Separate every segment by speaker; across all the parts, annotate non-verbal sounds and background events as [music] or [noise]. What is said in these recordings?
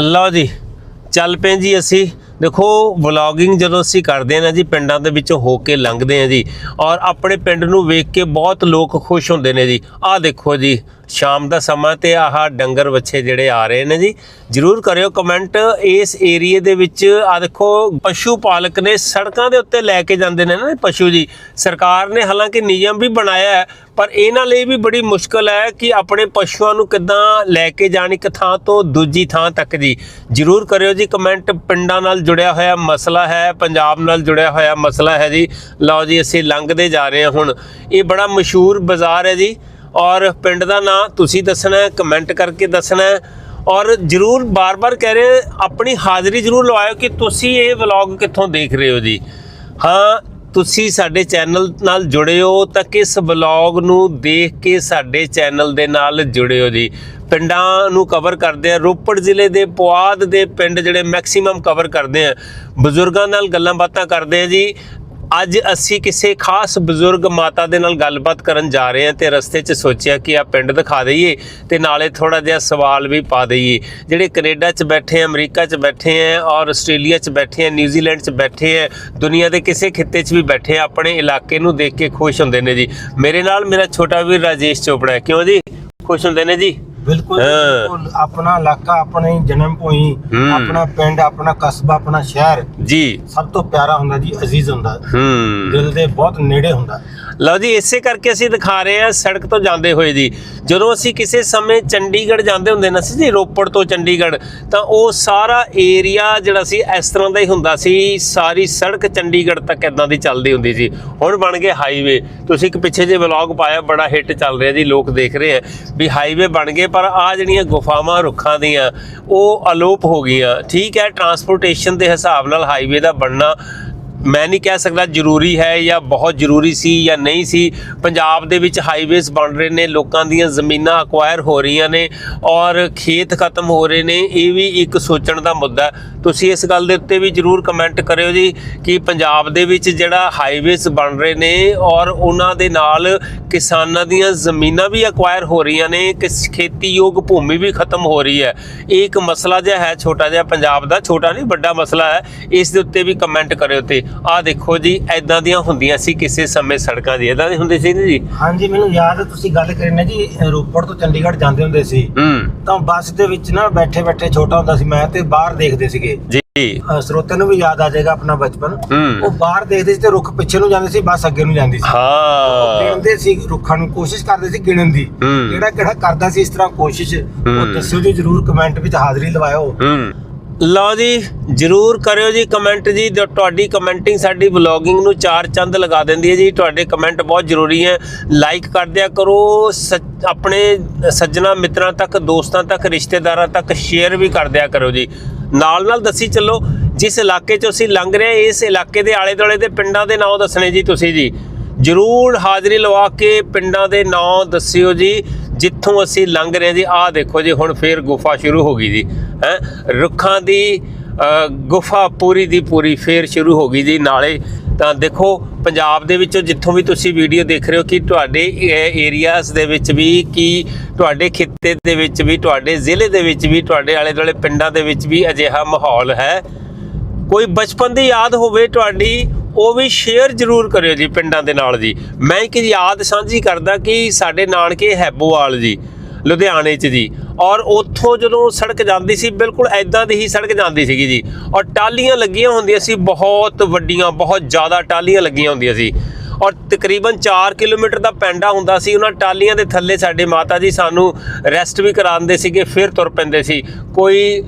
Speaker 1: ਲਓ ਜੀ, ਚੱਲ ਪਏ ਜੀ ਅਸੀਂ। ਦੇਖੋ ਵਲੌਗਿੰਗ ਜਦੋਂ ਅਸੀਂ ਕਰਦੇ ਹਾਂ ਨਾ ਜੀ, ਪਿੰਡਾਂ ਦੇ ਵਿੱਚੋਂ ਹੋ ਕੇ ਲੰਘਦੇ ਹਾਂ ਜੀ। ਔਰ ਆਪਣੇ ਪਿੰਡ ਨੂੰ ਵੇਖ ਕੇ ਬਹੁਤ ਲੋਕ ਖੁਸ਼ ਹੁੰਦੇ ਨੇ ਜੀ। ਆਹ ਦੇਖੋ ਜੀ ਸ਼ਾਮ ਦਾ ਸਮਾਂ ਤੇ ਆਹ ਡੰਗਰ ਵੱਛੇ ਜਿਹੜੇ ਆ ਰਹੇ ਨੇ ਜੀ। ਜਰੂਰ ਕਰਿਓ ਕਮੈਂਟ। ਇਸ ਏਰੀਏ ਦੇ ਵਿੱਚ ਆ ਦੇਖੋ, ਪਸ਼ੂ ਪਾਲਕ ਨੇ ਸੜਕਾਂ ਦੇ ਉੱਤੇ ਲੈ ਕੇ ਜਾਂਦੇ ਨੇ ਨਾ ਪਸ਼ੂ ਜੀ। ਸਰਕਾਰ ਨੇ ਹਾਲਾਂਕਿ ਨਿਯਮ ਵੀ ਬਣਾਇਆ ਹੈ, ਪਰ ਇਹਨਾਂ ਲਈ ਵੀ ਬੜੀ ਮੁਸ਼ਕਲ ਹੈ ਕਿ ਆਪਣੇ ਪਸ਼ੂਆਂ ਨੂੰ ਕਿੱਦਾਂ ਲੈ ਕੇ ਜਾਣ ਇੱਕ ਥਾਂ ਤੋਂ ਦੂਜੀ ਥਾਂ ਤੱਕ ਜੀ। ਜਰੂਰ ਕਰਿਓ ਜੀ ਕਮੈਂਟ। ਪਿੰਡਾਂ ਨਾਲ ਜੁੜਿਆ ਹੋਇਆ ਮਸਲਾ ਹੈ, ਪੰਜਾਬ ਨਾਲ ਜੁੜਿਆ ਹੋਇਆ ਮਸਲਾ ਹੈ ਜੀ। ਲਓ ਜੀ, ਅਸੀਂ ਲੰਘਦੇ ਜਾ ਰਹੇ ਹਾਂ ਹੁਣ। ਇਹ ਬੜਾ ਮਸ਼ਹੂਰ ਬਾਜ਼ਾਰ ਹੈ ਜੀ। ਔਰ ਪਿੰਡ ਦਾ ਨਾਂ ਤੁਸੀਂ ਦੱਸਣਾ ਹੈ ਕਮੈਂਟ ਕਰਕੇ ਦੱਸਣਾ ਹੈ। ਔਰ ਜਰੂਰ ਬਾਰ-ਬਾਰ ਕਹਿ ਰਹੇ ਆਪਣੀ ਹਾਜ਼ਰੀ ਜਰੂਰ ਲਵਾਇਓ ਕਿ ਤੁਸੀਂ ਇਹ ਵਲੌਗ ਕਿੱਥੋਂ ਦੇਖ ਰਹੇ ਹੋ ਜੀ। ਹਾਂ, ਤੁਸੀਂ ਸਾਡੇ ਚੈਨਲ ਨਾਲ ਜੁੜੇ ਹੋ ਤਾਂ ਕਿਸ ਵਲੌਗ ਨੂੰ ਦੇਖ ਕੇ ਸਾਡੇ ਚੈਨਲ ਦੇ ਨਾਲ ਜੁੜੇ ਹੋ ਜੀ? ਪਿੰਡਾਂ ਨੂੰ ਕਵਰ ਕਰਦੇ ਆ ਰੋਪੜ ਜ਼ਿਲ੍ਹੇ ਦੇ ਪੁਆਧ ਦੇ ਪਿੰਡ ਜਿਹੜੇ ਮੈਕਸਿਮਮ ਕਵਰ ਕਰਦੇ ਆ ਬਜ਼ੁਰਗਾਂ ਨਾਲ ਗੱਲਾਂ ਬਾਤਾਂ ਕਰਦੇ ਆ ਜੀ। ਅੱਜ ਅਸੀਂ ਕਿਸੇ ਖਾਸ ਬਜ਼ੁਰਗ ਮਾਤਾ ਦੇ ਨਾਲ ਗੱਲਬਾਤ ਕਰਨ ਜਾ ਰਹੇ ਹਾਂ ਤੇ ਰਸਤੇ 'ਚ ਸੋਚਿਆ ਕਿ ਆ ਪਿੰਡ ਦਿਖਾ ਦਈਏ ਤੇ ਨਾਲੇ ਥੋੜਾ ਜਿਹਾ ਸਵਾਲ ਵੀ ਪਾ ਦਈਏ। ਜਿਹੜੇ ਕੈਨੇਡਾ 'ਚ ਬੈਠੇ ਆ, ਅਮਰੀਕਾ 'ਚ ਬੈਠੇ ਆ ਔਰ ਆਸਟ੍ਰੇਲੀਆ 'ਚ ਬੈਠੇ ਆ, ਨਿਊਜ਼ੀਲੈਂਡ 'ਚ ਬੈਠੇ ਆ, ਦੁਨੀਆ ਦੇ ਕਿਸੇ ਖਿੱਤੇ 'ਚ ਵੀ ਬੈਠੇ ਆ, ਆਪਣੇ ਇਲਾਕੇ ਨੂੰ ਦੇਖ ਕੇ ਖੁਸ਼ ਹੁੰਦੇ ਨੇ ਜੀ। ਮੇਰੇ ਨਾਲ ਮੇਰਾ ਛੋਟਾ ਵੀਰ ਰਾਜੇਸ਼ ਚੋਪੜਾ ਹੈ। ਕਿਉਂ ਜੀ? ਖੁਸ਼ ਹੁੰਦੇ ਨੇ ਜੀ?
Speaker 2: ਬਿਲਕੁਲ ਆਪਣਾ ਇਲਾਕਾ ਆਪਣੀ ਜਨਮ ਭੂਮੀ। ਆਪਣਾ ਪਿੰਡ ਆਪਣਾ ਕਸਬਾ ਆਪਣਾ ਸ਼ਹਿਰ
Speaker 1: ਜੀ।
Speaker 2: ਸਭ ਤੋਂ ਪਿਆਰਾ ਹੁੰਦਾ ਜੀ ਅਜ਼ੀਜ਼ ਹੁੰਦਾ।
Speaker 1: ਹੂੰ।
Speaker 2: ਦਿਲ ਦੇ ਬਹੁਤ ਨੇੜੇ ਹੁੰਦਾ।
Speaker 1: ਲਓ ਜੀ, ਇਸੇ ਕਰਕੇ ਅਸੀਂ ਦਿਖਾ ਰਹੇ ਹਾਂ ਸੜਕ ਤੋਂ ਜਾਂਦੇ ਹੋਏ ਜੀ। ਜਦੋਂ ਅਸੀਂ ਕਿਸੇ ਸਮੇਂ ਚੰਡੀਗੜ੍ਹ ਜਾਂਦੇ ਹੁੰਦੇ ਨਾ ਸੀ ਜੀ, ਰੋਪੜ ਤੋਂ ਚੰਡੀਗੜ੍ਹ, ਤਾਂ ਉਹ ਸਾਰਾ ਏਰੀਆ ਜਿਹੜਾ ਸੀ, ਇਸ ਤਰ੍ਹਾਂ ਦਾ ਹੀ ਹੁੰਦਾ ਸੀ। ਸਾਰੀ ਸੜਕ ਚੰਡੀਗੜ੍ਹ ਤੱਕ ਇਦਾਂ ਦੀ ਚੱਲਦੀ ਹੁੰਦੀ ਸੀ। ਹੁਣ ਬਣ ਗਏ ਹਾਈਵੇ ਤੁਸੀਂ ਇੱਕ ਪਿੱਛੇ ਜੇ ਵਲੌਗ ਪਾਇਆ, ਬੜਾ ਹਿੱਟ ਚੱਲ ਰਿਹਾ ਜੀ, ਲੋਕ ਦੇਖ ਰਹੇ ਆ ਵੀ ਹਾਈਵੇ ਬਣ ਗਏ, ਪਰ ਆ ਜਿਹੜੀਆਂ ਗੁਫਾਵਾਂ ਰੁੱਖਾਂ ਦੀਆਂ, ਉਹ ਅਲੋਪ ਹੋ ਗਈਆਂ। ਠੀਕ ਹੈ ਟਰਾਂਸਪੋਰਟੇਸ਼ਨ ਦੇ ਹਿਸਾਬ ਨਾਲ ਹਾਈਵੇ ਦਾ ਬਣਨਾ ਮੈਂ ਨਹੀਂ ਕਹਿ ਸਕਦਾ ਜ਼ਰੂਰੀ ਹੈ ਜਾਂ ਬਹੁਤ ਜ਼ਰੂਰੀ ਸੀ ਜਾਂ ਨਹੀਂ ਸੀ। ਪੰਜਾਬ ਦੇ ਵਿੱਚ ਹਾਈਵੇਜ਼ ਬਣ ਰਹੇ ਨੇ, ਲੋਕਾਂ ਦੀਆਂ ਜ਼ਮੀਨਾਂ ਅਕਵਾਇਰ ਹੋ ਰਹੀਆਂ ਨੇ ਔਰ ਖੇਤ ਖਤਮ ਹੋ ਰਹੇ ਨੇ, ਇਹ ਵੀ ਇੱਕ ਸੋਚਣ ਦਾ ਮੁੱਦਾ ਤੁਸੀਂ ਇਸ ਗੱਲ ਦੇ ਉੱਤੇ ਵੀ ਜ਼ਰੂਰ ਕਮੈਂਟ ਕਰਿਓ ਜੀ ਕਿ ਪੰਜਾਬ ਦੇ ਵਿੱਚ ਜਿਹੜਾ ਹਾਈਵੇਜ਼ ਬਣ ਰਹੇ ਨੇ ਔਰ ਉਹਨਾਂ ਦੇ ਨਾਲ ਕਿਸਾਨਾਂ ਦੀਆਂ ਜ਼ਮੀਨਾਂ ਵੀ ਅਕਵਾਇਰ ਹੋ ਰਹੀਆਂ ਨੇ ਕਿ ਖੇਤੀਯੋਗ ਭੂਮੀ ਵੀ ਖਤਮ ਹੋ ਰਹੀ ਹੈ। ਇਹ ਇੱਕ ਮਸਲਾ ਜਿਹਾ ਹੈ, ਛੋਟਾ ਜਿਹਾ, ਪੰਜਾਬ ਦਾ ਛੋਟਾ ਨਹੀਂ, ਵੱਡਾ ਮਸਲਾ ਹੈ। ਇਸ ਦੇ ਉੱਤੇ ਵੀ ਕਮੈਂਟ ਕਰਿਓ ਤੇ। ਆਹ ਦੇਖੋ ਜੀ ਐਦਾਂ ਦੀਆਂ ਹੁੰਦੀਆਂ ਸੀ ਕਿਸੇ ਸਮੇਂ ਸੜਕਾਂ ਦੀ ਐਦਾਂ ਦੀ ਹੁੰਦੀ ਸੀ ਨਾ ਜੀ?
Speaker 2: ਹਾਂਜੀ ਮੈਨੂੰ ਯਾਦ ਹੈ ਤੁਸੀਂ ਗੱਲ ਕਰੀ ਨਾ ਜੀ ਰੋਪੜ ਤੋਂ ਚੰਡੀਗੜ੍ਹ ਜਾਂਦੇ ਹੁੰਦੇ ਸੀ।
Speaker 1: ਹੂੰ।
Speaker 2: ਤਾਂ ਬੱਸ ਦੇ ਵਿੱਚ ਨਾ ਬੈਠੇ ਬੈਠੇ ਛੋਟਾ ਹੁੰਦਾ ਸੀ ਮੈਂ ਤੇ ਬਾਹਰ ਦੇਖਦੇ ਸੀਗੇ।
Speaker 1: ਜੀ।
Speaker 2: ਸਰੋਤਿਆਂ ਨੂੰ ਵੀ ਯਾਦ ਆ ਜਾਏਗਾ ਆਪਣਾ ਬਚਪਨ। ਉਹ ਬਾਹਰ ਦੇਖਦੇ ਸੀ ਤੇ ਰੁੱਖ ਪਿੱਛੇ ਨੂੰ ਜਾਂਦੇ ਸੀ ਬੱਸ ਅੱਗੇ ਨੂੰ ਜਾਂਦੀ ਸੀ।
Speaker 1: ਹਾਂ।
Speaker 2: ਗਿਣਦੇ ਸੀ ਰੁੱਖਾਂ ਨੂੰ ਕੋਸ਼ਿਸ਼ ਕਰਦੇ ਸੀ ਗਿਣਨ ਦੀ। ਕਿਹੜਾ ਕਿਹੜਾ ਕਰਦਾ ਸੀ ਇਸ ਤਰ੍ਹਾਂ ਕੋਸ਼ਿਸ਼ ਉਹ। ਦੱਸਿਓ ਜੀ ਜਰੂਰ ਕਮੈਂਟ ਵਿੱਚ ਹਾਜ਼ਰੀ ਲਵਾਇਓ।
Speaker 1: ਹੂੰ। ਲਓ ਜੀ, ਜਰੂਰ ਕਰਿਓ ਜੀ ਕਮੈਂਟ ਜੀ। ਤੁਹਾਡੀ ਕਮੈਂਟਿੰਗ ਸਾਡੀ ਵਲੌਗਿੰਗ ਨੂੰ ਚਾਰ ਚੰਦ ਲਗਾ ਦਿੰਦੀ ਹੈ ਜੀ। ਤੁਹਾਡੇ ਕਮੈਂਟ ਬਹੁਤ ਜ਼ਰੂਰੀ ਹੈ। ਲਾਈਕ ਕਰ ਦਿਆ ਕਰੋ ਸੱਜ- ਆਪਣੇ ਸੱਜਣਾ ਮਿੱਤਰਾਂ ਤੱਕ, ਦੋਸਤਾਂ ਤੱਕ, ਰਿਸ਼ਤੇਦਾਰਾਂ ਤੱਕ ਸ਼ੇਅਰ ਵੀ ਕਰ ਦਿਆ ਕਰੋ ਜੀ। ਨਾਲ ਨਾਲ ਦੱਸੀ ਚੱਲੋ, ਜਿਸ ਇਲਾਕੇ 'ਚ ਅਸੀਂ ਲੰਘ ਰਹੇ ਹਾਂ, ਇਸ ਇਲਾਕੇ ਦੇ ਆਲੇ ਦੁਆਲੇ ਦੇ ਪਿੰਡਾਂ ਦੇ ਨਾਮ ਦੱਸਣੇ ਜੀ ਤੁਸੀਂ ਜੀ। ਜਰੂਰ ਹਾਜ਼ਰੀ ਲਵਾ ਕੇ ਪਿੰਡਾਂ ਦੇ ਨਾਂ ਦੱਸਿਓ ਜੀ। ਜਿੱਥੋਂ ਅਸੀਂ ਲੰਘ ਰਹੇ ਜੀ, ਆਹ ਦੇਖੋ ਜੀ, ਹੁਣ ਫੇਰ ਗੁਫਾ ਸ਼ੁਰੂ ਹੋ ਗਈ ਜੀ, ਹੈ? ਰੁੱਖਾਂ ਦੀ ਗੁਫਾ ਪੂਰੀ ਦੀ ਪੂਰੀ ਫੇਰ ਸ਼ੁਰੂ ਹੋ ਗਈ ਜੀ, ਨਾਲੇ ਤਾਂ ਦੇਖੋ, ਪੰਜਾਬ ਦੇ ਵਿੱਚੋਂ ਜਿੱਥੋਂ ਵੀ ਤੁਸੀਂ ਵੀਡੀਓ ਦੇਖ ਰਹੇ ਹੋ ਕਿ ਤੁਹਾਡੇ ਏਰੀਆਜ਼ ਦੇ ਵਿੱਚ ਵੀ, ਕੀ ਤੁਹਾਡੇ ਖਿੱਤੇ ਦੇ ਵਿੱਚ ਵੀ, ਤੁਹਾਡੇ ਜ਼ਿਲ੍ਹੇ ਦੇ ਵਿੱਚ ਵੀ, ਤੁਹਾਡੇ ਆਲੇ ਦੁਆਲੇ ਪਿੰਡਾਂ ਦੇ ਵਿੱਚ ਵੀ ਅਜਿਹਾ ਮਾਹੌਲ ਹੈ। ਕੋਈ ਬਚਪਨ ਦੀ ਯਾਦ ਹੋਵੇ ਤੁਹਾਡੀ ਉਹ ਵੀ ਸ਼ੇਅਰ ਜ਼ਰੂਰ ਕਰਿਓ ਜੀ ਪਿੰਡਾਂ ਦੇ ਨਾਲ ਜੀ। ਮੈਂ ਇੱਕ ਯਾਦ ਸਾਂਝੀ ਕਰਦਾ ਕਿ ਸਾਡੇ ਨਾਨਕੇ ਹੈਬੋਵਾਲ ਜੀ, ਲੁਧਿਆਣੇ 'ਚ ਜੀ। ਔਰ ਉੱਥੋਂ ਜਦੋਂ ਸੜਕ ਜਾਂਦੀ ਸੀ, ਬਿਲਕੁਲ ਐਦਾਂ ਦੀ ਹੀ ਸੜਕ ਜਾਂਦੀ ਸੀਗੀ ਜੀ। ਔਰ ਟਾਲੀਆਂ ਲੱਗੀਆਂ ਹੁੰਦੀਆਂ ਸੀ, ਬਹੁਤ ਵੱਡੀਆਂ, ਬਹੁਤ ਜ਼ਿਆਦਾ ਟਾਲੀਆਂ ਲੱਗੀਆਂ ਹੁੰਦੀਆਂ ਸੀ। ਔਰ ਤਕਰੀਬਨ 4 ਕਿਲੋਮੀਟਰ ਦਾ ਪੈਂਡਾ ਹੁੰਦਾ ਸੀ, ਉਹਨਾਂ ਟਾਲੀਆਂ ਦੇ ਥੱਲੇ ਸਾਡੇ ਮਾਤਾ ਜੀ ਸਾਨੂੰ ਰੈਸਟ ਵੀ ਕਰਾਉਂਦੇ ਸੀਗੇ, ਫਿਰ ਤੁਰ ਪੈਂਦੇ ਸੀ। ਕੋਈ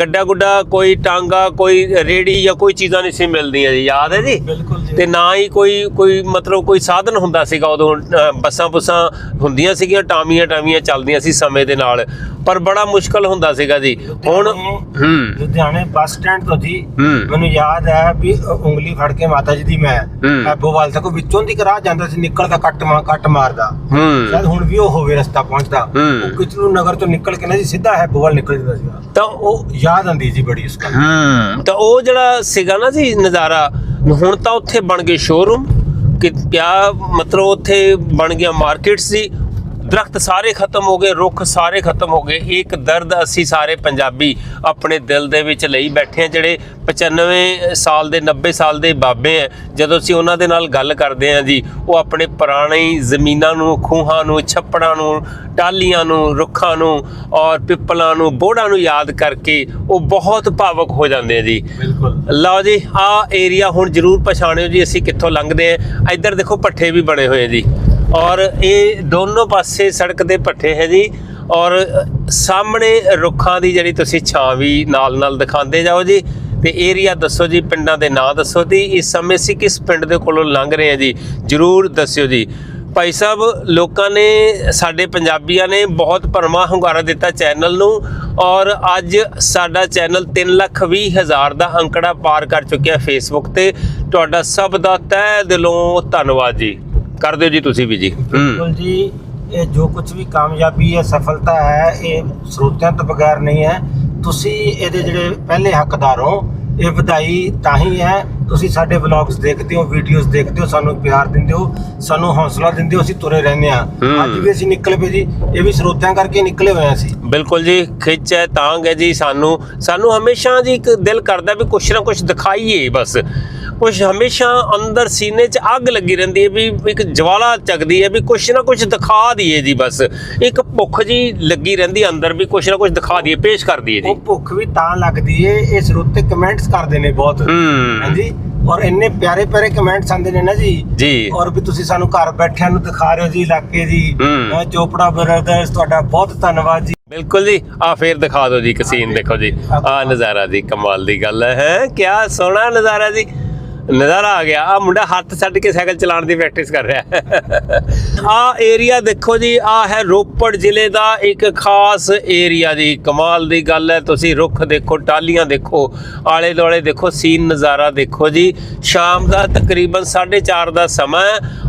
Speaker 1: ਗੱਡਾ ਗੁੱਡਾ, ਕੋਈ ਟਾਂਗਾ, ਕੋਈ ਰੇੜੀ ਜਾਂ ਕੋਈ ਚੀਜ਼ਾਂ ਨਹੀਂ ਸੀ ਮਿਲਦੀਆਂ ਜੀ, ਯਾਦ ਹੈ ਜੀ?
Speaker 2: ਬਿਲਕੁਲ
Speaker 1: ਤੇ ਨਾ ਹੀ ਕੋਈ ਕੋਈ ਮਤਲਬ ਕੋਈ ਸਾਧਨ ਹੁੰਦਾ ਸੀਗਾ ਉਦੋਂ ਬੱਸਾਂ ਬੁੱਸਾਂ ਹੁੰਦੀਆਂ ਸੀਗੀਆਂ ਟਾਮੀਆਂ ਟਾਮੀਆਂ ਚੱਲਦੀਆਂ ਸੀ ਸਮੇਂ ਦੇ ਨਾਲ। ਪਰ ਬੜਾ ਮੁਸ਼ਕਲ ਹੁੰਦਾ ਸੀਗਾ ਜੀ। ਹੁਣ ਹੂੰ।
Speaker 2: ਲੁਧਿਆਣੇ ਬੱਸ ਸਟੈਂਡ ਤੋਂ ਜੀ। ਮੈਨੂੰ ਯਾਦ ਹੈ ਵੀ ਉਂਗਲੀ ਫੜ ਕੇ ਮਾਤਾ ਜੀ ਦੀ ਮੈਂ। ਐਬੋਵਾਲ ਤੱਕ ਵਿੱਚੋਂ ਦੀ ਕਰਾ ਜਾਂਦਾ ਸੀ ਨਿਕਲਦਾ ਕੱਟ ਮਾ ਕੱਟ ਮਾਰਦਾ। ਸ਼ਾਇਦ ਹੁਣ ਵੀ ਉਹ ਹੋਵੇ ਰਸਤਾ ਪਹੁੰਚਦਾ। ਉਹ ਕਿਚਲੂ ਨਗਰ ਤੋਂ ਨਿਕਲ ਕੇ ਨਾ ਜੀ ਸਿੱਧਾ ਐਬੋਵਾਲ ਨਿਕਲ ਜਾਂਦਾ ਸੀਗਾ।
Speaker 1: ਤਾਂ ਉਹ
Speaker 2: ਯਾਦ ਆਂਦੀ ਜੀ ਬੜੀ ਉਸ ਗੱਲ
Speaker 1: ਹੂੰ। ਤਾਂ ਉਹ ਜਿਹੜਾ ਸੀਗਾ ਨਾ ਜੀ ਨਜ਼ਾਰਾ ਹੁਣ ਤਾਂ ਉੱਥੇ ਬਣ ਗਏ ਸ਼ੋਰੂਮ ਕਿ ਕਿਆ ਮਤਲਬ ਉੱਥੇ ਬਣ ਗਿਆ ਮਾਰਕੀਟ ਸੀ ਦਰਖਤ ਸਾਰੇ ਖਤਮ ਹੋ ਗਏ ਰੁੱਖ ਸਾਰੇ ਖਤਮ ਹੋ ਗਏ। ਇੱਕ ਦਰਦ ਅਸੀਂ ਸਾਰੇ ਪੰਜਾਬੀ ਆਪਣੇ ਦਿਲ ਦੇ ਵਿੱਚ ਲਈ ਬੈਠੇ ਆ ਜਿਹੜੇ 95 ਸਾਲ ਦੇ 90 ਸਾਲ ਦੇ ਬਾਬੇ ਆ। ਜਦੋਂ ਅਸੀਂ ਉਹਨਾਂ ਦੇ ਨਾਲ ਗੱਲ ਕਰਦੇ ਆ ਜੀ ਉਹ ਆਪਣੇ ਪੁਰਾਣੀ ਜ਼ਮੀਨਾਂ ਨੂੰ ਖੂਹਾਂ ਨੂੰ ਛੱਪੜਾਂ ਨੂੰ ਟਾਲੀਆਂ ਨੂੰ ਰੁੱਖਾਂ ਨੂੰ ਔਰ ਪਿੱਪਲਾਂ ਨੂੰ ਬੋੜਾਂ ਨੂੰ ਯਾਦ ਕਰਕੇ ਉਹ ਬਹੁਤ ਭਾਵੁਕ ਹੋ ਜਾਂਦੇ ਆ ਜੀ।
Speaker 2: ਬਿਲਕੁਲ।
Speaker 1: ਲਓ ਜੀ ਆ ਏਰੀਆ ਹੁਣ ਜ਼ਰੂਰ ਪਛਾਣਿਓ ਜੀ ਅਸੀਂ ਕਿੱਥੋਂ ਲੰਘਦੇ ਆ ਇੱਧਰ ਦੇਖੋ ਪੱਠੇ ਵੀ ਬਣੇ ਹੋਏ ਜੀ। ਔਰ ਇਹ ਦੋਨੋਂ ਪਾਸੇ ਸੜਕ ਦੇ ਪੱਠੇ ਹੈ ਜੀ। ਔਰ ਸਾਹਮਣੇ ਰੁੱਖਾਂ ਦੀ ਜਿਹੜੀ ਤੁਸੀਂ ਛਾਂ ਵੀ ਨਾਲ ਨਾਲ ਦਿਖਾਉਂਦੇ ਜਾਓ ਜੀ। ਤੇ ਏਰੀਆ ਦੱਸੋ ਜੀ, ਪਿੰਡਾਂ ਦੇ ਨਾਂ ਦੱਸੋ ਤੇ ਇਸ ਸਮੇਂ ਅਸੀਂ ਕਿਸ ਪਿੰਡ ਦੇ ਕੋਲੋਂ ਲੰਘ ਰਹੇ ਹਾਂ ਜੀ? ਜ਼ਰੂਰ ਦੱਸਿਓ ਜੀ। ਭਾਈ ਸਾਹਿਬ, ਲੋਕਾਂ ਨੇ, ਸਾਡੇ ਪੰਜਾਬੀਆਂ ਨੇ ਬਹੁਤ ਭਰਮਾ ਹੁੰਗਾਰਾ ਦਿੱਤਾ ਚੈਨਲ ਨੂੰ। ਔਰ ਅੱਜ ਸਾਡਾ ਚੈਨਲ 3 ਲੱਖ ਵੀਹ ਹਜ਼ਾਰ ਦਾ ਅੰਕੜਾ ਪਾਰ ਕਰ ਚੁੱਕਿਆ ਫੇਸਬੁੱਕ ਤੇ। ਤੁਹਾਡਾ ਸਭ ਦਾ ਤਹਿ ਦਿਲੋਂ ਧੰਨਵਾਦ ਜੀ। ਕਰ ਦਿਓ ਜੀ ਤੁਸੀਂ ਵੀ ਜੀ? ਹੂੰ।
Speaker 2: ਬਿਲਕੁਲ ਜੀ ਇਹ ਜੋ ਕੁਝ ਵੀ ਕਾਮਯਾਬੀ ਹੈ ਸਫਲਤਾ ਹੈ ਇਹ ਸਰੋਤਿਆਂ ਤੋਂ ਬਗੈਰ ਨਹੀਂ ਹੈ। ਤੁਸੀਂ ਇਹਦੇ ਜਿਹੜੇ ਪਹਿਲੇ ਹੱਕਦਾਰ ਹੋ ਇਹ ਵਧਾਈ ਤਾਂ ਹੀ ਹੈ। ਤੁਸੀਂ ਸਾਡੇ ਵਲੌਗਸ ਦੇਖਦੇ ਹੋ ਵੀਡੀਓਜ਼ ਦੇਖਦੇ ਹੋ ਸਾਨੂੰ ਪਿਆਰ ਦਿੰਦੇ ਹੋ ਸਾਨੂੰ ਹੌਸਲਾ ਦਿੰਦੇ ਹੋ ਅਸੀਂ ਤੁਰੇ ਰਹਿੰਦੇ ਹਾਂ।
Speaker 1: ਹੂੰ।
Speaker 2: ਅੱਜ ਵੀ ਅਸੀਂ ਨਿਕਲ ਪਏ ਜੀ ਇਹ ਵੀ ਸਰੋਤਿਆਂ ਕਰਕੇ ਨਿਕਲੇ ਹੋਏ ਹਾਂ ਅਸੀਂ।
Speaker 1: ਬਿਲਕੁਲ ਜੀ ਖਿੱਚ ਹੈ ਤਾਂਗ ਹੈ ਜੀ ਸਾਨੂੰ। ਸਾਨੂੰ ਹਮੇਸ਼ਾ ਜੀ ਇੱਕ ਦਿਲ ਕਰਦਾ ਵੀ ਕੁਛ ਨਾ ਕੁਛ ਦਿਖਾਈਏ ਬਸ। ਕੁਛ ਹਮੇਸ਼ਾ ਅੰਦਰ ਸੀਨੇ 'ਚ ਅੱਗ ਲੱਗੀ ਰਹਿੰਦੀ ਹੈ ਵੀ ਇੱਕ ਜਵਾਲਾ ਚੱਕਦੀ ਹੈ ਵੀ ਕੁਛ ਨਾ ਕੁਛ ਦਿਖਾ ਦਈਏ ਜੀ ਬਸ। ਇੱਕ ਭੁੱਖ ਜੀ ਲੱਗੀ ਰਹਿੰਦੀ ਅੰਦਰ ਵੀ ਕੁਛ ਨਾ ਕੁਛ ਦਿਖਾ ਦਈਏ ਪੇਸ਼ ਕਰ ਦਈਏ ਜੀ।
Speaker 2: ਉਹ ਭੁੱਖ ਵੀ ਤਾਂ ਲੱਗਦੀ ਏ ਇਹ ਸਰੋਤੇ ਕਮੈਂਟਸ ਕਰਦੇ ਨੇ ਬਹੁਤ। ਹਾਂਜੀ? ਔਰ ਇੰਨੇ ਪਿਆਰੇ ਪਿਆਰੇ ਕਮੈਂਟਸ ਆਉਂਦੇ ਨੇ ਨਾ ਜੀ।
Speaker 1: ਜੀ।
Speaker 2: ਔਰ ਵੀ ਤੁਸੀਂ ਸਾਨੂੰ ਘਰ ਬੈਠਿਆਂ ਨੂੰ ਦਿਖਾ ਰਹੇ ਹੋ ਜੀ ਇਲਾਕੇ ਜੀ ਚੋਪੜਾ ਬ੍ਰਦਰਸ ਤੁਹਾਡਾ ਬਹੁਤ ਧੰਨਵਾਦ ਜੀ।
Speaker 1: ਬਿਲਕੁਲ ਜੀ। ਆ ਫੇਰ ਦਿਖਾ ਦਿਓ ਜੀ ਇੱਕ ਸੀਨ ਦੇਖੋ ਜੀ। ਆ ਨਜ਼ਾਰਾ ਜੀ ਕਮਾਲ ਦੀ ਗੱਲ ਹੈ। ਹੈਂ? ਕਿਆ ਸੋਹਣਾ ਨਜ਼ਾਰਾ ਜੀ। ਨਜ਼ਾਰਾ ਆ ਗਿਆ। ਆ ਮੁੰਡਾ ਹੱਥ ਛੱਡ ਕੇ ਸਾਈਕਲ ਚਲਾਉਣ ਦੀ ਪ੍ਰੈਕਟਿਸ ਕਰ ਰਿਹਾ ਹੈ। ਆ ਏਰੀਆ ਦੇਖੋ ਜੀ ਆ ਹੈ ਰੋਪੜ ਜ਼ਿਲ੍ਹੇ ਦਾ ਇੱਕ ਖਾਸ ਏਰੀਆ ਜੀ। ਕਮਾਲ ਦੀ ਗੱਲ ਹੈ, ਤੁਸੀਂ ਰੁੱਖ ਦੇਖੋ ਟਾਲੀਆਂ ਦੇਖੋ ਆਲੇ ਦੁਆਲੇ ਦੇਖੋ ਸੀਨ ਨਜ਼ਾਰਾ ਦੇਖੋ ਜੀ। ਸ਼ਾਮ ਦਾ ਤਕਰੀਬਨ 4:30 ਦਾ ਸਮਾਂ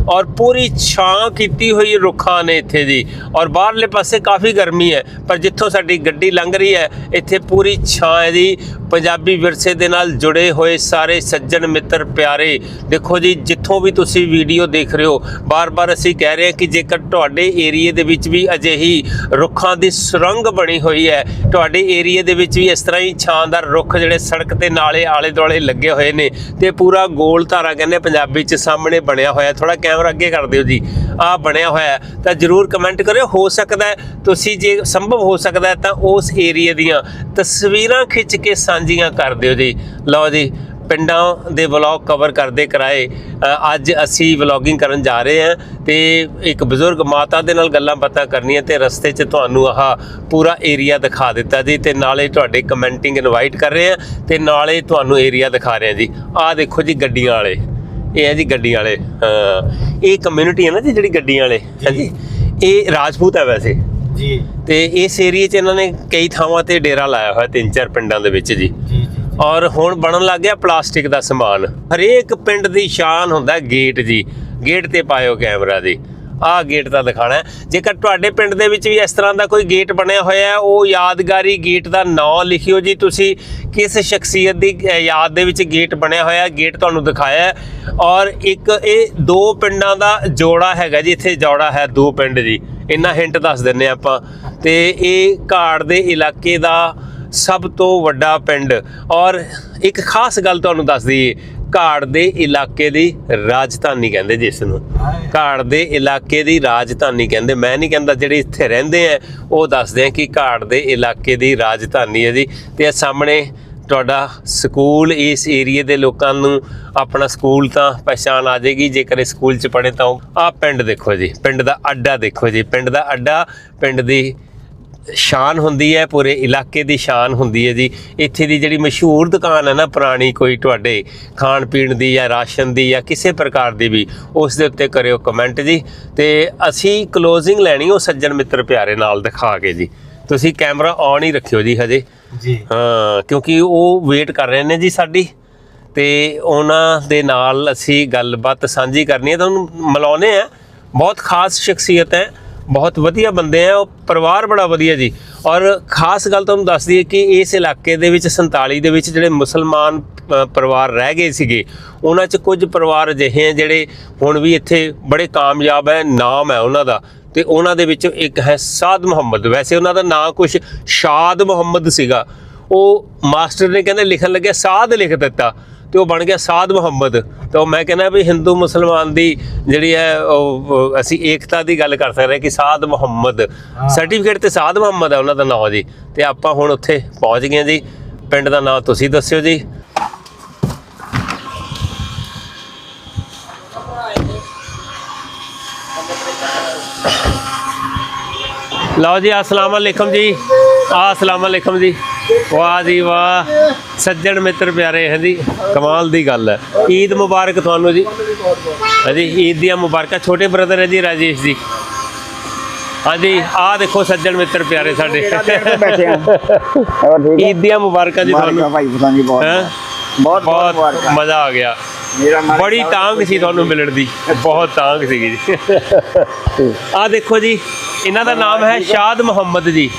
Speaker 1: ਔਰ ਪੂਰੀ ਛਾਂ ਕੀਤੀ ਹੋਈ ਰੁੱਖਾਂ ਨੇ ਇੱਥੇ ਜੀ। ਔਰ ਬਾਹਰਲੇ ਪਾਸੇ ਕਾਫੀ ਗਰਮੀ ਹੈ, ਪਰ ਜਿੱਥੋਂ ਸਾਡੀ ਗੱਡੀ ਲੰਘ ਰਹੀ ਹੈ, ਇੱਥੇ ਪੂਰੀ ਛਾਂ ਹੈ ਜੀ। ਪੰਜਾਬੀ ਵਿਰਸੇ ਦੇ ਨਾਲ ਜੁੜੇ ਹੋਏ ਸਾਰੇ ਸੱਜਣ ਮਿੱਤਰ ਪਿਆਰੇ, ਦੇਖੋ ਜੀ, ਜਿੱਥੋਂ ਵੀ ਤੁਸੀਂ ਵੀਡੀਓ ਦੇਖ ਰਹੇ ਹੋ, ਬਾਰ-ਬਾਰ ਅਸੀਂ ਕਹਿ ਰਹੇ ਹਾਂ ਕਿ ਜੇਕਰ ਤੁਹਾਡੇ ਏਰੀਏ ਦੇ ਵਿੱਚ ਵੀ ਅਜਿਹੀ ਰੁੱਖਾਂ ਦੀ ਸੁਰੰਗ ਬਣੀ ਹੋਈ ਹੈ, ਤੁਹਾਡੇ ਏਰੀਏ ਦੇ ਵਿੱਚ ਵੀ ਇਸ ਤਰ੍ਹਾਂ ਹੀ ਛਾਂਦਾਰ ਰੁੱਖ ਜਿਹੜੇ ਸੜਕ ਤੇ ਨਾਲੇ ਆਲੇ ਦੁਆਲੇ ਲੱਗੇ ਹੋਏ ਨੇ ਤੇ ਪੂਰਾ ਗੋਲ ਧਾਰਾ ਕਹਿੰਦੇ ਪੰਜਾਬੀ ਚ ਸਾਹਮਣੇ ਬਣਿਆ ਹੋਇਆ। ਥੋੜਾ ਕੈਮਰਾ ਅੱਗੇ ਕਰ ਦਿਓ ਜੀ। ਆ ਬਣਿਆ ਹੋਇਆ ਤਾਂ ਜਰੂਰ ਕਮੈਂਟ ਕਰਿਓ। ਹੋ ਸਕਦਾ ਤੁਸੀਂ ਜੇ ਸੰਭਵ ਹੋ ਸਕਦਾ ਤਾਂ ਉਸ ਏਰੀਏ ਦੀਆਂ ਤਸਵੀਰਾਂ ਖਿੱਚ ਕੇ ਸਾਂਝੀਆਂ ਕਰ ਦਿਓ ਜੀ। ਲਓ ਜੀ ਪਿੰਡਾਂ ਦੇ ਵਲੌਗ ਕਵਰ ਕਰਦੇ ਕਰਾਏ ਅੱਜ ਅਸੀਂ ਵਲੌਗਿੰਗ ਕਰਨ ਜਾ ਰਹੇ ਹਾਂ ਤੇ ਇੱਕ ਬਜ਼ੁਰਗ ਮਾਤਾ ਦੇ ਨਾਲ ਗੱਲਾਂ ਬਾਤਾਂ ਕਰਨੀਆਂ ਤੇ ਰਸਤੇ 'ਚ ਤੁਹਾਨੂੰ ਆਹ ਪੂਰਾ ਏਰੀਆ ਦਿਖਾ ਦਿੱਤਾ ਜੀ ਤੇ ਨਾਲੇ ਤੁਹਾਡੇ ਕਮੈਂਟਿੰਗ ਇਨਵਾਈਟ ਕਰ ਰਹੇ ਹਾਂ ਤੇ ਨਾਲੇ ਤੁਹਾਨੂੰ ਏਰੀਆ ਦਿਖਾ ਰਹੇ ਹਾਂ ਜੀ। ਆਹ ਦੇਖੋ ਜੀ ਗੱਡੀਆਂ ਵਾਲੇ ਇਹ ਹੈ ਜੀ ਗੱਡੀਆਂ ਵਾਲੇ ਹਾਂ। ਇਹ ਕਮਿਊਨਿਟੀ ਹੈ ਨਾ ਜੀ ਜਿਹੜੀ ਗੱਡੀਆਂ ਵਾਲੇ ਹਾਂਜੀ। ਇਹ ਰਾਜਪੂਤ ਹੈ ਵੈਸੇ।
Speaker 2: ਜੀ।
Speaker 1: ਤੇ ਇਸ ਏਰੀਏ 'ਚ ਇਹਨਾਂ ਨੇ ਕਈ ਥਾਵਾਂ ਤੇ ਡੇਰਾ ਲਾਇਆ ਹੋਇਆ ਤਿੰਨ ਚਾਰ ਪਿੰਡਾਂ ਦੇ ਵਿੱਚ ਜੀ
Speaker 2: ਜੀ। ਜੀ
Speaker 1: ਔਰ ਹੁਣ ਬਣਨ ਲੱਗ ਗਿਆ ਪਲਾਸਟਿਕ ਦਾ ਸਮਾਨ। ਹਰੇਕ ਪਿੰਡ ਦੀ ਸ਼ਾਨ ਹੁੰਦਾ ਗੇਟ ਜੀ ਗੇਟ ਤੇ ਪਾਇਓ ਕੈਮਰਾ ਦੀ। ਆਹ ਗੇਟ ਦਾ ਦਿਖਾਣਾ ਜੇਕਰ ਤੁਹਾਡੇ ਪਿੰਡ ਦੇ ਵਿੱਚ ਵੀ ਇਸ ਤਰ੍ਹਾਂ ਦਾ ਕੋਈ ਗੇਟ ਬਣਿਆ ਹੋਇਆ ਹੈ, ਉਹ ਯਾਦਗਾਰੀ ਗੇਟ ਦਾ ਨਾਂ ਲਿਖਿਓ ਜੀ। ਤੁਸੀਂ ਕਿਸ ਸ਼ਖਸੀਅਤ ਦੀ ਯਾਦ ਦੇ ਵਿੱਚ ਗੇਟ ਬਣਿਆ ਹੋਇਆ ਗੇਟ ਤੁਹਾਨੂੰ ਦਿਖਾਇਆ ਔਰ ਇੱਕ ਇਹ ਦੋ ਪਿੰਡਾਂ ਦਾ ਜੋੜਾ ਹੈਗਾ ਜੀ। ਇੱਥੇ ਜੋੜਾ ਹੈ ਦੋ ਪਿੰਡ ਜੀ ਇੰਨਾ ਹਿੰਟ ਦੱਸ ਦਿੰਨੇ ਆਪਾਂ। ਤੇ ਇਹ ਘਾੜ ਦੇ ਇਲਾਕੇ ਦਾ ਸਭ ਤੋਂ ਵੱਡਾ ਪਿੰਡ। ਔਰ ਇੱਕ ਖਾਸ ਗੱਲ ਤੁਹਾਨੂੰ ਦੱਸ ਦਈਏ, ਘਾੜ ਦੇ ਇਲਾਕੇ ਦੀ ਰਾਜਧਾਨੀ ਕਹਿੰਦੇ ਜਿਸ ਨੂੰ।
Speaker 2: ਹਾਏ।
Speaker 1: ਘਾੜ ਦੇ ਇਲਾਕੇ ਦੀ ਰਾਜਧਾਨੀ ਕਹਿੰਦੇ। ਮੈਂ ਨਹੀਂ ਕਹਿੰਦਾ ਜਿਹੜੇ ਇੱਥੇ ਰਹਿੰਦੇ ਆ, ਉਹ ਦੱਸਦੇ ਆ ਕਿ ਘਾੜ ਦੇ ਇਲਾਕੇ ਦੀ ਰਾਜਧਾਨੀ ਹੈ ਜੀ। ਤੇ ਇਹ ਸਾਹਮਣੇ ਤੁਹਾਡਾ ਸਕੂਲ, ਇਸ ਏਰੀਏ ਦੇ ਲੋਕਾਂ ਨੂੰ ਆਪਣਾ ਸਕੂਲ ਤਾਂ ਪਛਾਣ ਆ ਜਾਏਗੀ। ਜੇਕਰ ਇਹ ਸਕੂਲ ਚ ਪੜ੍ਹੇ ਤਾਂ ਆ ਪਿੰਡ ਦੇਖੋ ਜੀ, ਪਿੰਡ ਦਾ ਅੱਡਾ ਦੇਖੋ ਜੀ। ਪਿੰਡ ਦਾ ਅੱਡਾ, ਪਿੰਡ ਦੀ ਸ਼ਾਨ ਹੁੰਦੀ ਹੈ ਪੂਰੇ ਇਲਾਕੇ ਦੀ ਸ਼ਾਨ ਹੁੰਦੀ ਹੈ ਜੀ। ਇੱਥੇ ਦੀ ਜਿਹੜੀ ਮਸ਼ਹੂਰ ਦੁਕਾਨ ਹੈ ਨਾ ਪੁਰਾਣੀ ਕੋਈ ਤੁਹਾਡੇ ਖਾਣ ਪੀਣ ਦੀ ਜਾਂ ਰਾਸ਼ਨ ਦੀ ਜਾਂ ਕਿਸੇ ਪ੍ਰਕਾਰ ਦੀ ਵੀ ਉਸ ਦੇ ਉੱਤੇ ਕਰਿਓ ਕਮੈਂਟ ਜੀ। ਤੇ ਅਸੀਂ ਕਲੋਜ਼ਿੰਗ ਲੈਣੀ ਉਹ ਸੱਜਣ ਮਿੱਤਰ ਪਿਆਰੇ ਨਾਲ ਦਿਖਾ ਕੇ ਜੀ। ਤੁਸੀਂ ਕੈਮਰਾ ਆਨ ਹੀ ਰੱਖਿਓ ਜੀ ਹਜੇ।
Speaker 2: ਜੀ।
Speaker 1: ਹਾਂ ਕਿਉਂਕਿ ਉਹ ਵੇਟ ਕਰ ਰਹੇ ਨੇ ਜੀ ਸਾਡੀ। ਤੇ ਉਹਨਾਂ ਦੇ ਨਾਲ ਅਸੀਂ ਗੱਲਬਾਤ ਸਾਂਝੀ ਕਰਨੀ ਹੈ ਤੁਹਾਨੂੰ ਮਿਲਾਉਨੇ ਆ ਬਹੁਤ ਖਾਸ ਸ਼ਖਸੀਅਤ ਹੈ। ਬਹੁਤ ਵਧੀਆ ਬੰਦੇ ਆ, ਉਹ ਪਰਿਵਾਰ ਬੜਾ ਵਧੀਆ ਜੀ। ਔਰ ਖਾਸ ਗੱਲ ਤੁਹਾਨੂੰ ਦੱਸ ਦਈਏ ਕਿ ਇਸ ਇਲਾਕੇ ਦੇ ਵਿੱਚ 47 ਦੇ ਵਿੱਚ ਜਿਹੜੇ ਮੁਸਲਮਾਨ ਪਰਿਵਾਰ ਰਹਿ ਗਏ ਸੀਗੇ, ਉਹਨਾਂ 'ਚ ਕੁਝ ਪਰਿਵਾਰ ਅਜਿਹੇ ਆ ਜਿਹੜੇ ਹੁਣ ਵੀ ਇੱਥੇ ਬੜੇ ਕਾਮਯਾਬ ਹੈ, ਨਾਮ ਹੈ ਉਹਨਾਂ ਦਾ। ਤੇ ਉਹਨਾਂ ਦੇ ਵਿੱਚੋਂ ਇੱਕ ਹੈ ਸਾਦ ਮੁਹੰਮਦ। ਵੈਸੇ ਉਹਨਾਂ ਦਾ ਨਾਂ ਕੁਝ ਸ਼ਾਦ ਮੁਹੰਮਦ ਸੀਗਾ। ਉਹ ਮਾਸਟਰ ਨੇ ਕਹਿੰਦੇ ਲਿਖਣ ਲੱਗਿਆ ਸਾਦ ਲਿਖ ਦਿੱਤਾ। ਤੇ ਉਹ ਬਣ ਗਿਆ ਸਾਦ ਮੁਹੰਮਦ। ਤਾਂ ਮੈਂ ਕਹਿੰਦਾ ਵੀ ਹਿੰਦੂ ਮੁਸਲਮਾਨ ਦੀ ਜਿਹੜੀ ਹੈ ਉਹ ਅਸੀਂ ਏਕਤਾ ਦੀ ਗੱਲ ਕਰ ਸਕਦੇ ਹਾਂ ਕਿ ਸਾਦ ਮੁਹੰਮਦ। ਸਰਟੀਫਿਕੇਟ ਤੇ ਸਾਦ ਮੁਹੰਮਦ ਹੈ ਉਹਨਾਂ ਦਾ ਨਾਮ ਜੀ। ਤੇ ਆਪਾਂ ਹੁਣ ਉੱਥੇ ਪਹੁੰਚ ਗਏ ਜੀ। ਪਿੰਡ ਦਾ ਨਾਮ ਤੁਸੀਂ ਦੱਸਿਓ ਜੀ। ਲਓ ਜੀ ਅਸਲਾਮ ਅਲੈਕਮ ਜੀ। ਆ ਅਸਲਾਮ ਅਲੈਕਮ ਜੀ। ਵਾਹ ਜੀ ਵਾਹ। ਸੱਜਣ ਮਿੱਤਰ ਪਿਆਰੇ ਹੈ ਜੀ ਕਮਾਲ ਦੀ ਗੱਲ ਹੈ। ਈਦ ਮੁਬਾਰਕ ਤੁਹਾਨੂੰ ਜੀ। ਹਾਂਜੀ ਈਦ ਦੀਆਂ ਮੁਬਾਰਕਾਂ। ਛੋਟੇ ਬ੍ਰਦਰ ਹੈ ਜੀ ਰਾਜੇਸ਼ ਜੀ। ਹਾਂਜੀ ਆ ਦੇਖੋ ਸੱਜਣ ਮਿੱਤਰ ਪਿਆਰੇ ਸਾਡੇ।
Speaker 3: ਬੈਠੇ ਆ ਹੋਰ ਠੀਕ ਹੈ
Speaker 1: ਈਦ ਦੀਆਂ ਮੁਬਾਰਕਾਂ ਜੀ ਤੁਹਾਨੂੰ।
Speaker 3: ਭਾਈ ਪਤਾ ਨਹੀਂ ਬਹੁਤ।
Speaker 1: ਹੈਂ?
Speaker 3: ਬਹੁਤ ਬਹੁਤ
Speaker 1: ਬਹੁਤ
Speaker 3: ਮੁਬਾਰਕਾਂ।
Speaker 1: ਮਜ਼ਾ ਆ ਗਿਆ।
Speaker 3: ਮੇਰਾ ਮਾਲਕ
Speaker 1: ਬੜੀ
Speaker 3: ਸਾਹਿਬ
Speaker 1: ਤਾਂਗ ਸੀ ਤੁਹਾਨੂੰ ਮਿਲਣ ਦੀ। ਬਹੁਤ ਤਾਂਗ ਸੀਗੀ ਜੀ। [laughs] ਆ ਦੇਖੋ ਜੀ ਇਹਨਾਂ ਦਾ ਨਾਮ ਹੈ ਸ਼ਾਦ ਮੁਹੰਮਦ ਜੀ।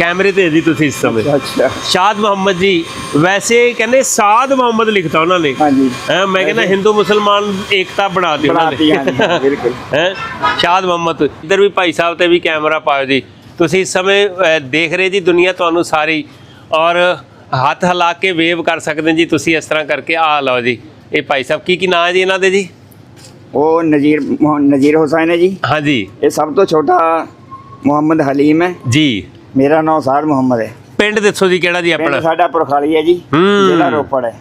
Speaker 1: ਕੈਮਰੇ ਤੇ ਜੀ ਤੁਸੀਂ ਇਸ ਸਮੇਂ।
Speaker 3: ਅੱਛਾ
Speaker 1: ਸ਼ਾਦ ਮੁਹੰਮਦ ਜੀ ਵੈਸੇ ਕਹਿੰਦੇ ਸਾਦ ਮੁਹੰਮਦ ਲਿਖਤਾ ਉਹਨਾਂ ਨੇ।
Speaker 3: ਹਾਂਜੀ।
Speaker 1: ਹੈਂ, ਮੈਂ ਕਹਿੰਦਾ ਹਿੰਦੂ ਮੁਸਲਮਾਨ ਏਕਤਾ ਬਣਾਤੀ ਉਹਨਾਂ
Speaker 3: ਬਣਾਤੀ ਹਾਂਜੀ,
Speaker 1: ਨੇ
Speaker 3: ਹਾਂ, ਬਿਲਕੁਲ। [laughs]
Speaker 1: ਹੈ ਸ਼ਾਦ ਮੁਹੰਮਦ ਇੱਧਰ ਵੀ ਭਾਈ ਸਾਹਿਬ ਤੇ ਵੀ ਕੈਮਰਾ ਪਾਓ ਜੀ। ਤੁਸੀਂ ਇਸ ਸਮੇਂ ਦੇਖ ਰਹੇ ਜੀ ਦੁਨੀਆ ਤੁਹਾਨੂੰ ਸਾਰੀ ਔਰ ਹੱਥ ਹਿਲਾ ਕੇ ਵੇਵ ਕਰ ਸਕਦੇ ਜੀ ਤੁਸੀਂ ਇਸ ਤਰ੍ਹਾਂ ਕਰਕੇ ਆ ਲਓ ਜੀ। ਇਹ ਭਾਈ ਸਾਹਿਬ ਕੀ ਕੀ ਨਾਂ ਹੈ ਜੀ ਇਹਨਾਂ ਦੇ ਜੀ?
Speaker 3: ਉਹ ਨਜ਼ੀਰ ਮੁਹ- ਨਜ਼ੀਰ ਹੁਸੈਨ ਹੈ ਜੀ।
Speaker 1: ਹਾਂਜੀ।
Speaker 3: ਇਹ ਸਭ ਤੋਂ ਛੋਟਾ ਮੁਹੰਮਦ ਹਲੀਮ ਹੈ।
Speaker 1: ਜੀ।
Speaker 3: ਮੇਰਾ ਨਾਮ ਸਾਦ ਮੁਹੰਮਦ ਹੈ।
Speaker 1: ਪਿੰਡ ਦੱਸੋ ਜੀ ਕਿਹੜਾ ਜੀ
Speaker 3: ਪਿੰਡ
Speaker 1: ਆਪਣਾ?
Speaker 3: ਸਾਡਾ ਪੁਰਖਾਲੀ ਹੈ ਜੀ
Speaker 1: ਹੂੰ।
Speaker 3: ਜ਼ਿਲ੍ਹਾ ਰੋਪੜ ਹੈ।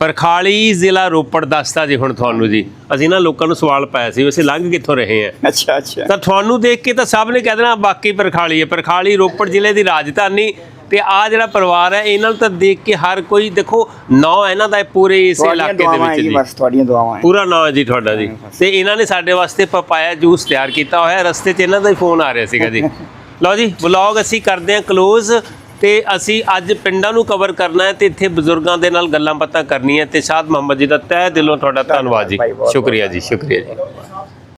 Speaker 1: ਪਰਖਾਲੀ ਜ਼ਿਲ੍ਹਾ ਰੋਪੜ ਦੱਸਦਾ ਜੀ ਹੁਣ ਤੁਹਾਨੂੰ ਜੀ। ਅਸੀਂ ਨਾ ਲੋਕਾਂ ਨੂੰ ਸਵਾਲ ਪਾਇਆ ਸੀ ਵੈਸੇ ਲੰਘ ਕਿੱਥੋਂ ਰਹੇ ਆ
Speaker 3: ਅੱਛਾ ਅੱਛਾ।
Speaker 1: ਤਾਂ ਤੁਹਾਨੂੰ ਦੇਖ ਕੇ ਤਾਂ ਸਭ ਨੇ ਕਹਿ ਦੇਣਾ ਬਾਕੀ ਪਰਖਾਲੀ ਹੈ। ਪਰਖਾਲੀ ਰੋਪੜ ਜ਼ਿਲ੍ਹੇ ਦੀ ਰਾਜਧਾਨੀ ਤੇ ਆ ਜਿਹੜਾ ਪਰਿਵਾਰ ਹੈ ਇਹਨਾਂ ਨੂੰ ਤਾਂ ਦੇਖ ਕੇ ਹਰ ਕੋਈ ਦੇਖੋ ਨਾਂ ਇਹਨਾਂ ਦਾ ਹੈ ਪੂਰੇ ਇਸ
Speaker 3: ਤੁਹਾਡੀਆਂ
Speaker 1: ਇਲਾਕੇ ਦੇ
Speaker 3: ਦੁਆਵਾਂ ਹੈ
Speaker 1: ਵਿੱਚ
Speaker 3: ਜੀ
Speaker 1: ਜੀ।
Speaker 3: ਬਸ ਤੁਹਾਡੀਆਂ ਦੁਆਵਾਂ ਹੈ।
Speaker 1: ਪੂਰਾ ਨਾਂ ਹੈ ਜੀ ਤੁਹਾਡਾ ਜੀ। ਤੇ ਇਹਨਾਂ ਨੇ ਸਾਡੇ ਵਾਸਤੇ ਪਪਾਇਆ ਜੂਸ ਤਿਆਰ ਕੀਤਾ ਹੋਇਆ। ਰਸਤੇ 'ਚ ਇਹਨਾਂ ਦਾ ਹੀ ਫੋਨ ਆ ਰਿਹਾ ਸੀਗਾ ਜੀ। ਲਓ ਜੀ ਵਲੌਗ ਅਸੀਂ ਕਰਦੇ ਹਾਂ ਕਲੋਜ਼ ਤੇ ਅਸੀਂ ਅੱਜ ਪਿੰਡਾਂ ਨੂੰ ਕਵਰ ਕਰਨਾ ਹੈ ਤੇ ਇੱਥੇ ਬਜ਼ੁਰਗਾਂ ਦੇ ਨਾਲ ਗੱਲਾਂ ਬਾਤਾਂ ਕਰਨੀਆਂ ਤੇ ਸ਼ਾਦ ਮੁਹੰਮਦ ਜੀ ਦਾ ਤਹਿ ਦਿਲੋਂ ਤੁਹਾਡਾ ਧੰਨਵਾਦ ਜੀ। ਸ਼ੁਕਰੀਆ ਜੀ ਸ਼ੁਕਰੀਆ ਜੀ।